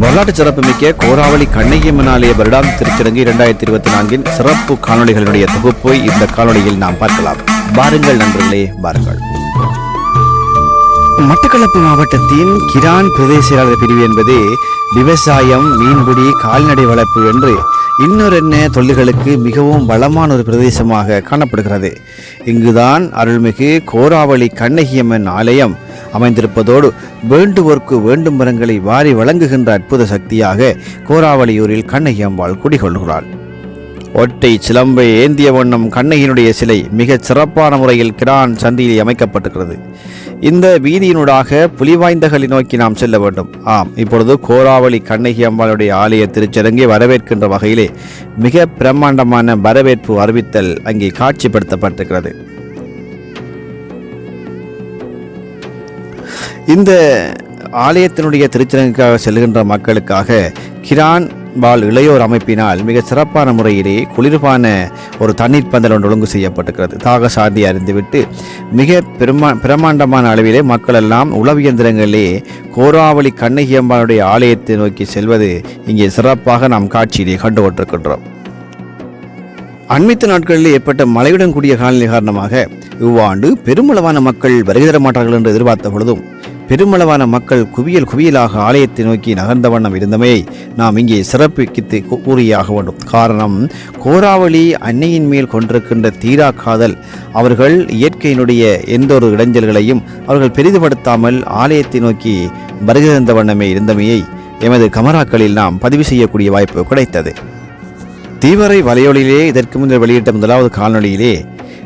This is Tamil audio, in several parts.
வரலாற்று சிறப்புமிக்க கோராவளி கண்ணகியம்மன் ஆலய வருடாந்த திருச்சடங்கு இரண்டாயிரத்தி இருபத்தி நான்கின் சிறப்பு காணொளிகளுடைய தொகுப்பை இந்த காணொலியில் நாம் பார்க்கலாம். பாருங்கள் நண்பர்களே பாருங்கள் மட்டக்களப்பு மாவட்டத்தின் கிரான் பிரதேச பிரிவு என்பது விவசாயம் மீன்பிடி கால்நடை வளர்ப்பு என்று இன்னொரு என்ன தொழில்களுக்கு மிகவும் வளமான ஒரு பிரதேசமாக காணப்படுகிறது. இங்குதான் அருள்மிகு கோராவளி கண்ணகியம்மன் ஆலயம் அமைந்திருப்பதோடு வேண்டுவோர்க்கு வேண்டும் மரங்களை வாரி வழங்குகின்ற அற்புத சக்தியாக கோராவளியூரில் கண்ணகியம்பாள் குடிகொள்கிறாள். ஒட்டை சிலம்பை ஏந்திய வண்ணம் கண்ணகியினுடைய சிலை மிகச் சிறப்பான முறையில் கிரான் சந்தியில் அமைக்கப்பட்டிருக்கிறது. இந்த வீதியினூடாக புலிவாய்ந்தகளை நோக்கி நாம் செல்ல வேண்டும். ஆம் இப்பொழுது கோராவளி கண்ணகி அம்பாளுடைய ஆலய திருச்சடங்கை வரவேற்கின்ற வகையிலே மிக பிரம்மாண்டமான வரவேற்பு அறிவித்தல் அங்கே காட்சிப்படுத்தப்பட்டிருக்கிறது. இந்த ஆலயத்தினுடைய திருச்சரங்குக்காக செல்கின்ற மக்களுக்காக கிரான் பால் இளையோர் அமைப்பினால் மிக சிறப்பான முறையிலே குளிர்பான ஒரு தண்ணீர் பந்தல் ஒன்று ஒழுங்கு செய்யப்பட்டிருக்கிறது. தாக சாந்தி அறிந்துவிட்டு மிக பெருமா பிரமாண்டமான அளவிலே மக்கள் எல்லாம் உளவியந்திரங்களிலே கோராவளி கண்ணகி அம்பாளுடைய ஆலயத்தை நோக்கி செல்வது இங்கே சிறப்பாக நாம் காட்சியிலே கண்டு கொண்டிருக்கின்றோம் அண்மித்த நாட்களில் ஏற்பட்ட மழையுடன் கூடிய காலநிலை காரணமாக இவ்வாண்டு பெருமளவான மக்கள் வருகை தர மாட்டார்கள் என்று எதிர்பார்த்த பொழுதும் பெருமளவான மக்கள் குவியல் குவியலாக ஆலயத்தை நோக்கி நகர்ந்த வண்ணம் இருந்தமையை நாம் இங்கே சிறப்பித்து கூறியாக வேண்டும். காரணம் கோராவளி அன்னையின் மேல் கொண்டிருக்கின்ற தீரா காதல். அவர்கள் இயற்கையினுடைய எந்த ஒரு இடைஞ்சல்களையும் அவர்கள் பெரிதுபடுத்தாமல் ஆலயத்தை நோக்கி வருகிறந்த வண்ணமே இருந்தமையை எமது கமராக்களில் நாம் பதிவு செய்யக்கூடிய வாய்ப்பு கிடைத்தது. தீவரை வலையொலியிலே இதற்கு முன்னர் வெளியிட்ட முதலாவது காணொளியிலே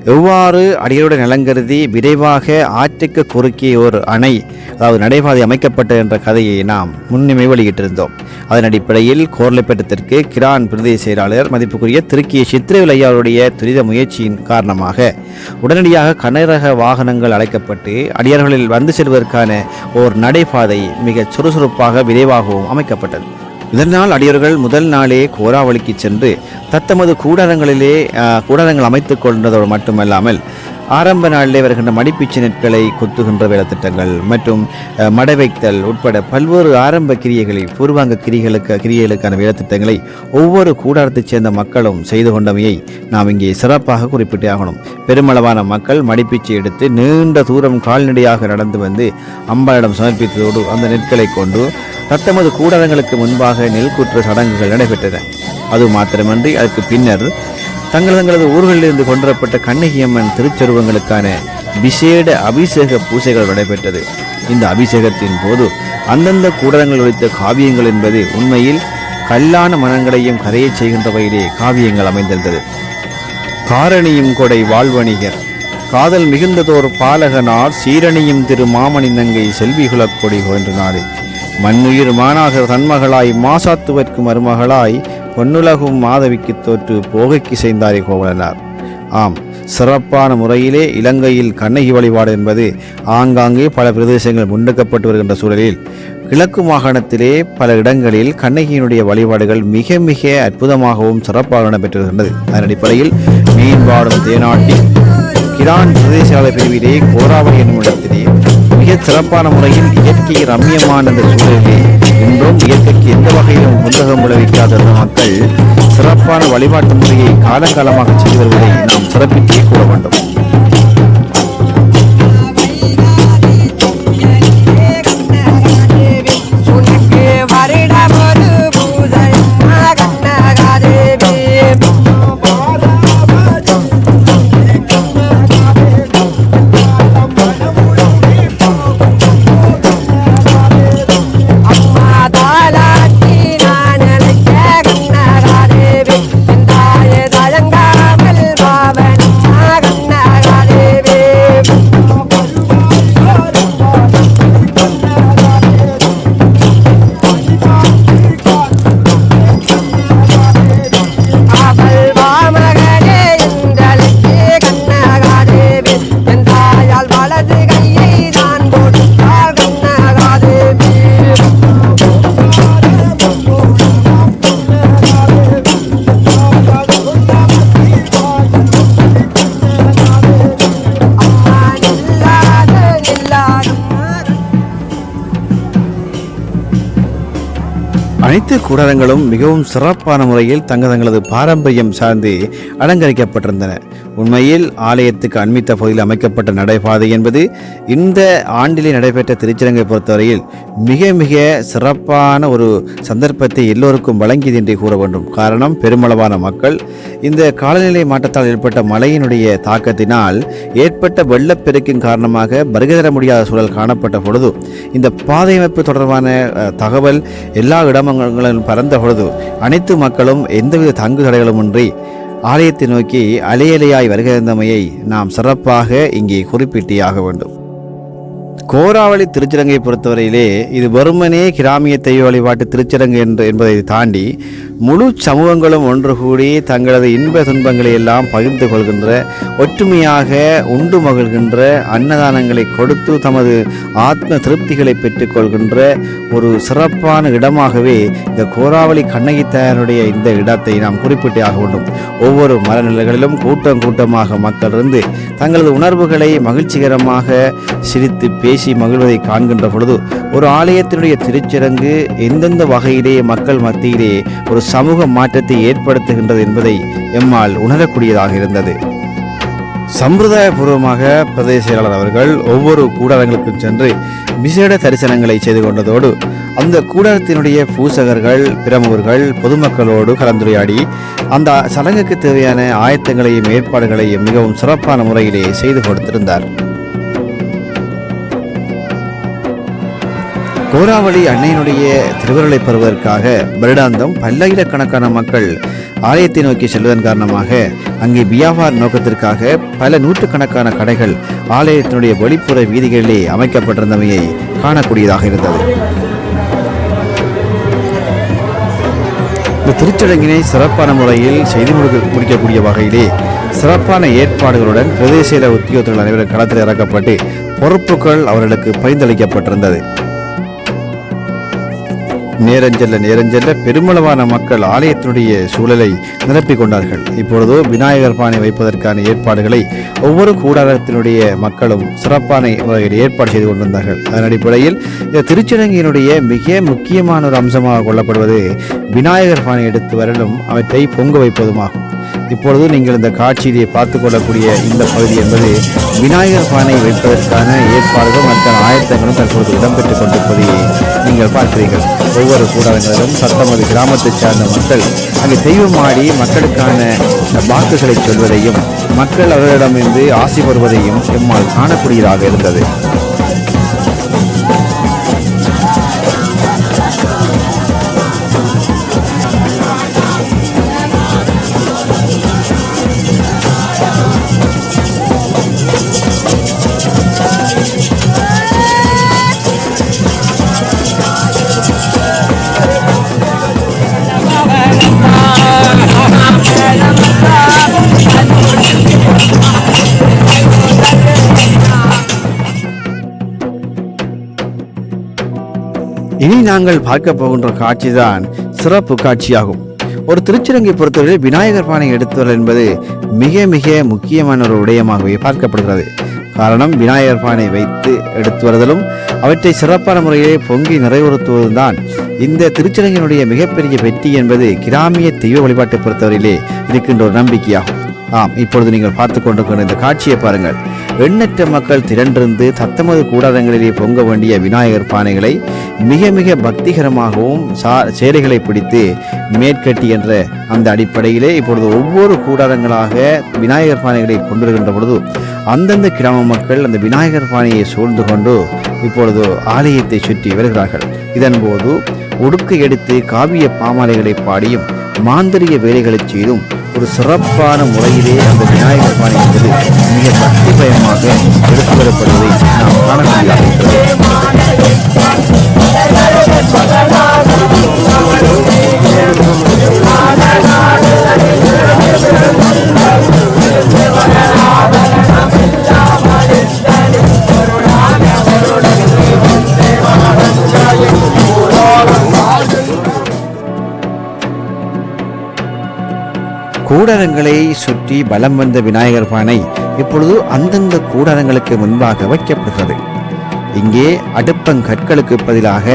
எவ்வாறு அடிகளுடன் நலங்கருதி விரைவாக ஆற்றுக்கு குறுக்கே ஒரு அணை அதாவது நடைபாதை அமைக்கப்பட்டது என்ற கதையை நாம் முன்னுமே வெளியிட்டிருந்தோம். அதன் அடிப்படையில் கோர்லைப்பட்டத்திற்கு கிரான் பிரதேச செயலாளர் மதிப்புக்குரிய திருக்கிய சித்திரவில் துரித முயற்சியின் காரணமாக உடனடியாக கனரக வாகனங்கள் அழைக்கப்பட்டு அடியார்களில் வந்து செல்வதற்கான ஓர் நடைபாதை மிகச் சுறுசுறுப்பாக விரைவாகவும் அமைக்கப்பட்டது. இதனால் அடியவர்கள் முதல் நாளே கோராவளிக்கு சென்று தத்தமது கூடாரங்களிலே கூடாரங்கள் அமைத்துக் கொண்டதோடு மட்டுமல்லாமல் ஆரம்ப நாளிலே வருகின்ற மடிப்பீச்சு நெற்களை குத்துகின்ற வேலைத்திட்டங்கள் மற்றும் மடை வைத்தல் உட்பட பல்வேறு ஆரம்ப கிரியைகளில் பூர்வாங்க கிரிகளுக்கு கிரியைகளுக்கான வேலைத்திட்டங்களை ஒவ்வொரு கூடாரத்தைச் சேர்ந்த மக்களும் செய்து கொண்டமையை நாம் இங்கே சிறப்பாக குறிப்பிட்டே ஆகணும். பெருமளவான மக்கள் மடிப்பீச்சு எடுத்து நீண்ட தூரம் கால்நடையாக நடந்து வந்து அம்பாளிடம் சமர்ப்பித்ததோடு அந்த நெற்களை கொண்டு தத்தமது கூடாரங்களுக்கு முன்பாக நெல்குற்ற சடங்குகள் நடைபெற்றன. அது மாத்திரமன்றி அதற்கு பின்னர் தங்கள் தங்களது ஊர்களிலிருந்து கொண்டுவரப்பட்ட கண்ணகியம்மன் திருச்செருவங்களுக்கான விசேட அபிஷேக பூசைகள் நடைபெற்றது. இந்த அபிஷேகத்தின் போது அந்தந்த கூடாரங்கள் ஒழித்த காவியங்கள் என்பது உண்மையில் கல்லான மனங்களையும் கரையச் செய்கின்ற வகையிலே காவியங்கள் அமைந்திருந்தது. காரணியும் கொடை வாழ்வணிகர் காதல் மிகுந்ததோர் பாலகனார் சீரணியும் திரு மாமணி நங்கை செல்விகுலக் கொடி கொன்றினாரே மண்ணுயிர் மானாகர் தன்மகளாய் மாசாத்துவர்க்கு மருமகளாய் பொன்னுலகும் மாதவிக்கு தோற்று போகைக்கு செய்தாரே கோவலனார். ஆம் சிறப்பான முறையிலே இலங்கையில் கண்ணகி வழிபாடு என்பது ஆங்காங்கே பல பிரதேசங்கள் முன்னெடுக்கப்பட்டு வருகின்ற சூழலில் கிழக்கு மாகாணத்திலே பல இடங்களில் கண்ணகியினுடைய வழிபாடுகள் மிக மிக அற்புதமாகவும் சிறப்பாக நடைபெற்றிருக்கின்றது அதன் அடிப்படையில் மீன்பாடும் தேனாட்டி கிரான் பிரதேசாலை பிரிவிலே கோராவளி என்னும் இடத்திலே மிகச் சிறப்பான முறையில் இயற்கை ரம்மியமான அந்த சூழலிலே இன்றும் இயற்கைக்கு எந்த வகையிலும் புத்தகம் விளைவிக்காத மக்கள் சிறப்பான வழிபாட்டு முறையை காலங்காலமாக செய்து வருவதை நாம் சிறப்பித்தே கூற வேண்டும். அனைத்து கூடாரங்களும் மிகவும் சிறப்பான முறையில் தங்க தங்களது பாரம்பரியம் சார்ந்து அலங்கரிக்கப்பட்டிருந்தன. உண்மையில் ஆலயத்துக்கு அண்மித்த பகுதியில் அமைக்கப்பட்ட நடைபாதை என்பது இந்த ஆண்டிலே நடைபெற்ற திருச்சிரங்கை பொறுத்தவரையில் மிக மிக சிறப்பான ஒரு சந்தர்ப்பத்தை எல்லோருக்கும் வழங்கியது என்றே கூற வேண்டும். காரணம் பெருமளவான மக்கள். இந்த காலநிலை மாற்றத்தால் ஏற்பட்ட மழையினுடைய தாக்கத்தினால் ஏற்பட்ட வெள்ளப்பெருக்கின் காரணமாக வருகை தர முடியாத சூழல் காணப்பட்ட பொழுது இந்த பாதை அமைப்பு தொடர்பான தகவல் எல்லா இடமங்களிலும் பறந்த பொழுது அனைத்து மக்களும் எந்தவித தங்கு தடைகளுமின்றி ஆலயத்தை நோக்கி அலையலையாய் வருகிறந்தமையை நாம் சிறப்பாக இங்கே குறிப்பிட்டே ஆக வேண்டும். கோராவளி திருச்சிரங்கை பொறுத்தவரையிலே இது வெறுமனே கிராமிய தெய்வ வழிபாட்டு திருச்சிரங்கு என்று என்பதை தாண்டி முழு சமூகங்களும் ஒன்று கூடி தங்களது இன்ப துன்பங்களை எல்லாம் பகிர்ந்து கொள்கின்ற ஒற்றுமையாக உண்டு மகிழ்கின்ற அன்னதானங்களை கொடுத்து தமது ஆத்ம திருப்திகளை பெற்றுக்கொள்கின்ற ஒரு சிறப்பான இடமாகவே இந்த கோராவளி கண்ணகி தயாருடைய இந்த இடத்தை நாம் குறிப்பிட்டே ஆக வேண்டும். ஒவ்வொரு மரநிலைகளிலும் கூட்டம் கூட்டமாக மக்கள் இருந்து தங்களது உணர்வுகளை மகிழ்ச்சிகரமாக சிரித்து பேசி மகிழ்வதை காண்கின்ற பொழுது ஒரு ஆலயத்தினுடைய திருச்சிறங்கு எந்தெந்த வகையிலே மக்கள் மத்தியிலே ஒரு சமூக மாற்றத்தை ஏற்படுத்துகின்றது என்பதை எம்மால் உணரக்கூடியதாக இருந்தது. சம்பிரதாயபூர்வமாக பிரதேச செயலாளர் அவர்கள் ஒவ்வொரு கூடாரங்களுக்கும் சென்று விசேட தரிசனங்களை செய்து கொண்டதோடு அந்த கூடாரத்தினுடைய பூசகர்கள் பிரமுகர்கள் பொதுமக்களோடு கலந்துரையாடி அந்த சடங்குக்கு தேவையான ஆயத்தங்களையும் ஏற்பாடுகளையும் மிகவும் சிறப்பான முறையிலே செய்து கொடுத்திருந்தார். கோராவளி அன்னையினுடைய திருவருளை பெறுவதற்காக வருடாந்தம் பல்லாயிரக்கணக்கான மக்கள் ஆலயத்தை நோக்கி செல்வதன் காரணமாக அங்கே வியாபார நோக்கத்திற்காக பல நூற்றுக்கணக்கான கடைகள் ஆலயத்தினுடைய வெளிப்புற வீதிகளிலே அமைக்கப்பட்டிருந்தமையை காணக்கூடியதாக இருந்தது. இந்த திருச்சடங்கினை சிறப்பான முறையில் செய்து முடிக்க முடிக்கக்கூடிய வகையிலே சிறப்பான ஏற்பாடுகளுடன் பிரதேச உத்தியோகத்தர்கள் அனைவரும் களத்தில் இறக்கப்பட்டு பொறுப்புகள் அவர்களுக்கு பரிந்தளிக்கப்பட்டிருந்தது நேரஞ்செல்ல நேரஞ்செல்ல பெருமளவான மக்கள் ஆலயத்தினுடைய சூழலை நிரப்பிக் கொண்டார்கள். இப்பொழுதோ விநாயகர் பானை வைப்பதற்கான ஏற்பாடுகளை ஒவ்வொரு கூடாரத்தினுடைய மக்களும் சிறப்பான முறையில் ஏற்பாடு செய்து கொண்டிருந்தார்கள். அதன் அடிப்படையில் இந்த மிக முக்கியமான ஒரு அம்சமாக கொள்ளப்படுவது விநாயகர் பானை எடுத்து வரலும் அவற்றை பொங்க வைப்பதுமாகும். இப்பொழுது நீங்கள் இந்த காட்சியை பார்த்து கொள்ளக்கூடிய இந்த பகுதி என்பது விநாயகர் பானை வைப்பதற்கான ஏற்பாடுகள் மற்றும் ஆயத்தங்களும் தற்பொழுது இடம்பெற்றுக் கொண்டிருப்பதை நீங்கள் பார்க்கிறீர்கள். ஒவ்வொரு கூடாரங்களிலும் சத்தமது கிராமத்தைச் சார்ந்த மக்கள் அங்கே தெய்வமாடி மக்களுக்கான வாக்குகளை சொல்வதையும் மக்கள் அவர்களிடமிருந்து ஆசை பெறுவதையும் எம்மால் காணக்கூடியதாக இருந்தது. இனி நாங்கள் பார்க்க போகின்ற காட்சிதான் சிறப்பு காட்சியாகும். ஒரு திருச்சிரங்கை பொறுத்தவரை விநாயகர் பானை எடுத்துவரல் என்பது மிக மிக முக்கியமான ஒரு விடயமாகவே பார்க்கப்படுகிறது. காரணம் விநாயகர் பானை வைத்து எடுத்து வருதலும் அவற்றை சிறப்பான முறையிலே பொங்கி நிறைவுறுத்துவதும் தான் இந்த திருச்சிரங்கினுடைய மிகப்பெரிய வெற்றி என்பது கிராமிய தெய்வ வழிபாட்டை பொறுத்தவரையிலே இருக்கின்ற ஒரு நம்பிக்கையாகும். ஆம் இப்பொழுது நீங்கள் பார்த்து கொண்டிருக்கிற இந்த காட்சியை பாருங்கள். எண்ணற்ற மக்கள் திரண்டிருந்து தத்தமது கூடாரங்களிலே பொங்க வேண்டிய விநாயகர் பானைகளை மிக மிக பக்திகரமாகவும் சா சேலைகளை பிடித்து மேற்கட்டி என்ற அந்த அடிப்படையிலே இப்பொழுது ஒவ்வொரு கூடாரங்களாக விநாயகர் பானைகளை கொண்டிருக்கின்ற பொழுது அந்தந்த கிராம மக்கள் அந்த விநாயகர் பானையை சூழ்ந்து கொண்டு இப்பொழுது ஆலயத்தை சுற்றி வருகிறார்கள். இதன்போது உடுக்கு எடுத்து காவிய பாமாலைகளை பாடியும் மாந்திரிய வேலைகளை செய்தும் ஒரு சிறப்பான முறையிலே அந்த விநாயகர் பானை என்பது மிக பக்தி பயமாக எடுத்து வரப்படுவதை நாம் காணக்கூடியதாக இருக்கிறது கூடாரங்களை சுற்றி பலம் வந்த விநாயகர் பானை இப்பொழுது அந்தந்த கூடாரங்களுக்கு முன்பாக வைக்கப்படுகிறது. இங்கே அடுப்பங்கற்களுக்கு பதிலாக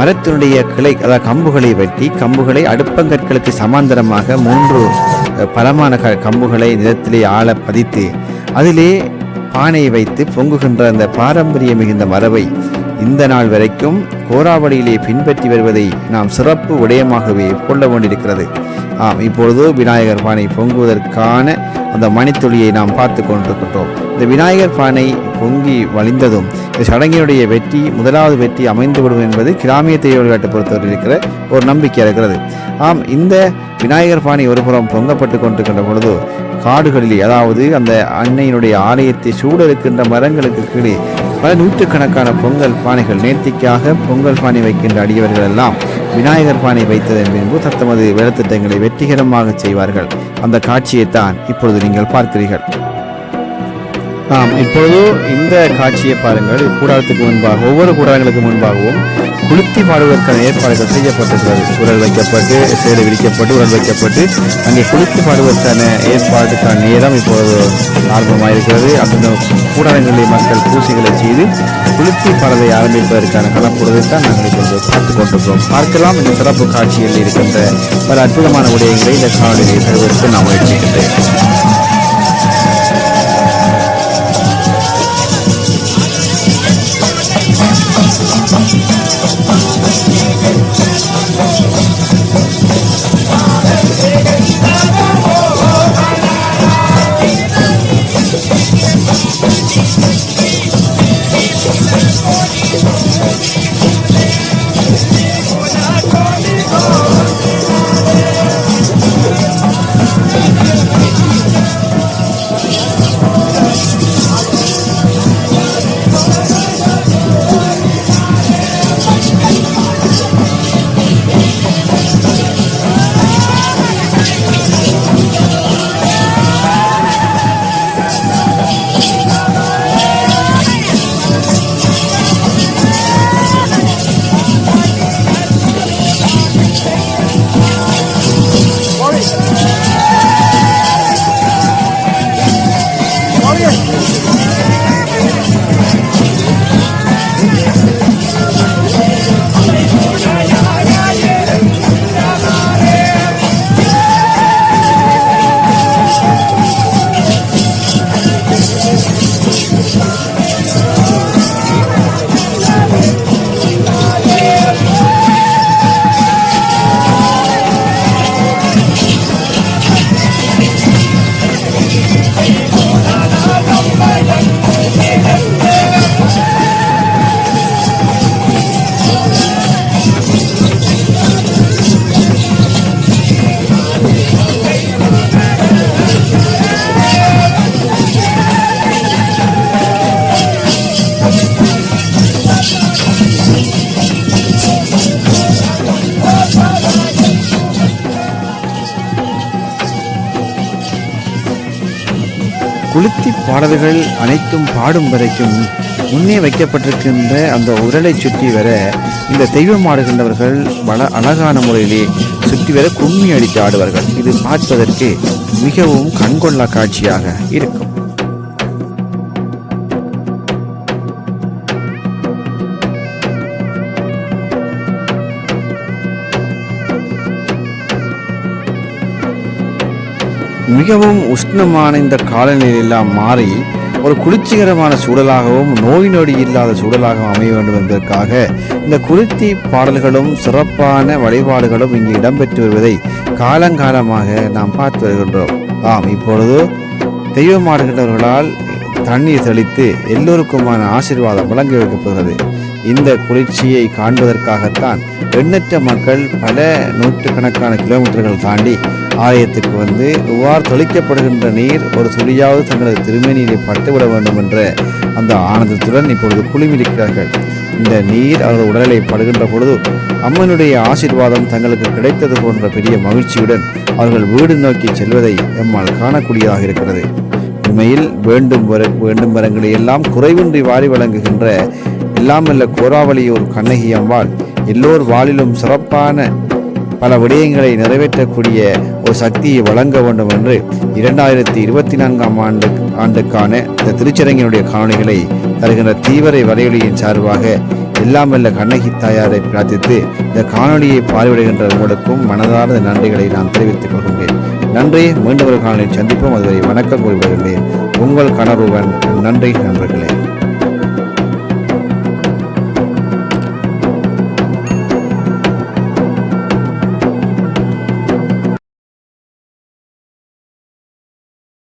மரத்தினுடைய கிளை அதாவது கம்புகளை வெட்டி கம்புகளை அடுப்பங்கற்களுக்கு சமாந்தரமாக மூன்று பலமான க கம்புகளை நிலத்திலே ஆழ பதித்து அதிலே பானையை வைத்து பொங்குகின்ற அந்த பாரம்பரிய மிகுந்த மரபை இந்த நாள் வரைக்கும் கோராவளியிலே பின்பற்றி வருவதை நாம் சிறப்பு விடயமாகவே கொள்ள வேண்டியிருக்கிறது. ஆம் இப்பொழுது விநாயகர் பானை பொங்குவதற்கான அந்த மணித்துளியை நாம் பார்த்து கொண்டிருக்கின்றோம். இந்த விநாயகர் பானை பொங்கி வழிந்ததும் இந்த சடங்கினுடைய வெற்றி முதலாவது வெற்றி அமைந்துவிடும் என்பது கிராமிய தெய்வ விளையாட்டு பொறுத்தவரை இருக்கிற ஒரு நம்பிக்கை இருக்கிறது. ஆம் இந்த விநாயகர் பானை ஒருபுறம் பொங்கப்பட்டு கொண்டிருக்கின்ற பொழுது காடுகளிலே அதாவது அந்த அன்னையினுடைய ஆலயத்தை சூட இருக்கின்ற மரங்களுக்கு கீழே பல நூற்றுக்கணக்கான பொங்கல் பானைகள் நேர்த்திக்காக பொங்கல் பானை வைக்கின்ற அடியவர்கள் எல்லாம் விநாயகர் பானை வைத்ததன் பின்பு தத்தமது வேலைத்திட்டங்களை வெற்றிகரமாக செய்வார்கள். அந்த காட்சியைத்தான் இப்பொழுது நீங்கள் பார்க்கிறீர்கள். ஆம் இப்பொழுது இந்த காட்சியை பாருங்கள். கூடாரத்துக்கு முன்பாக ஒவ்வொரு கூடாரங்களுக்கு முன்பாகவும் குளித்தி பாடுவதற்கான ஏற்பாடுகள் செய்யப்பட்டிருக்கிறது. உரல் வைக்கப்பட்டு சேலை விரிக்கப்பட்டு உரல் வைக்கப்பட்டு அங்கே குளித்து பாடுவதற்கான ஏற்பாட்டுக்கான நேரம் இப்போது ஆர்வமாக இருக்கிறது அந்த கூடாரங்களில் மக்கள் பூசைகளை செய்து குளித்தி பாடலை ஆரம்பிப்பதற்கான களப்படுவதை தான் நாங்கள் இப்போது பார்த்து கொண்டிருக்கிறோம். பார்க்கலாம். இந்த சிறப்பு காட்சியில் இருக்கின்ற பல அற்புதமான விடயங்களை இந்த காணொலியை தருவதற்கு நான் முயற்சிக்கின்றேன். குளுத்தி பாடல்கள் அனைத்தும் பாடும் வரைக்கும் முன்னே வைக்கப்பட்டிருக்கின்ற அந்த உரலை சுற்றி வர இந்த தெய்வம் ஆடுகின்றவர்கள் பல அழகான முறையிலே சுற்றி வர கும்மி அடித்து ஆடுவார்கள். இது பார்ப்பதற்கு மிகவும் கண்கொள்ளா காட்சியாக இருக்கும். மிகவும் உஷ்ணமான இந்த காலநிலையெல்லாம் மாறி ஒரு குளிர்ச்சிகரமான சூழலாகவும் நோய் நொடி இல்லாத சூழலாகவும் அமைய வேண்டும் என்பதற்காக இந்த குளிர்த்தி பாடல்களும் சிறப்பான வழிபாடுகளும் இங்கு இடம்பெற்று வருவதை காலங்காலமாக நாம் பார்த்து வருகின்றோம். ஆம் இப்பொழுது தெய்வமாடுகின்றவர்களால் தண்ணீர் தெளித்து எல்லோருக்குமான ஆசீர்வாதம் வழங்கி வைக்கப்படுகிறது. இந்த குளிர்ச்சியை காண்பதற்காகத்தான் எண்ணற்ற மக்கள் பல நூற்றுக்கணக்கான கிலோமீட்டர்கள் தாண்டி ஆலயத்துக்கு வந்து இவ்வாறு தொழிக்கப்படுகின்ற நீர் ஒரு துளியாவது தங்களது திருமேனியிலே பட்டுவிட வேண்டும் என்ற அந்த ஆனந்தத்துடன் இப்பொழுது குழுமிருக்கிறார்கள் இந்த நீர் அவர்கள் உடலை படுகின்ற பொழுது அம்மனுடைய ஆசீர்வாதம் தங்களுக்கு கிடைத்தது போன்ற பெரிய மகிழ்ச்சியுடன் அவர்கள் வீடு நோக்கி செல்வதை எம்மால் காணக்கூடியதாக இருக்கிறது. உண்மையில் வேண்டும் வர வேண்டும் வரங்களை எல்லாம் குறைவின்றி வாரி வழங்குகின்ற எல்லாம் எல்லாமல்ல கோராவளியூர் கண்ணகி அம்பாள் எல்லோர் வாழிலும் சிறப்பான பல விடயங்களை நிறைவேற்றக்கூடிய ஒரு சக்தியை வழங்க வேண்டும் என்று இரண்டாயிரத்தி இருபத்தி நான்காம் ஆண்டு ஆண்டுக்கான இந்த திருச்சரங்கினுடைய காணொலிகளை தருகின்ற தீவிர வரையொலியின் சார்பாக எல்லாம் வல்ல கண்ணகி தாயாரை பிரார்த்தித்து இந்த காணொலியை பார்வையிடுகின்ற உங்களுக்கும் மனதார்ந்த நன்றிகளை நான் தெரிவித்துக் கொள்கின்றேன். நன்றி. மீண்டும் ஒரு காணொலியில் சந்திப்போம். அதுவரை வணக்கம் கூறிவிடுகின்றேன். உங்கள் கணருவன் நன்றி நண்பர்களே.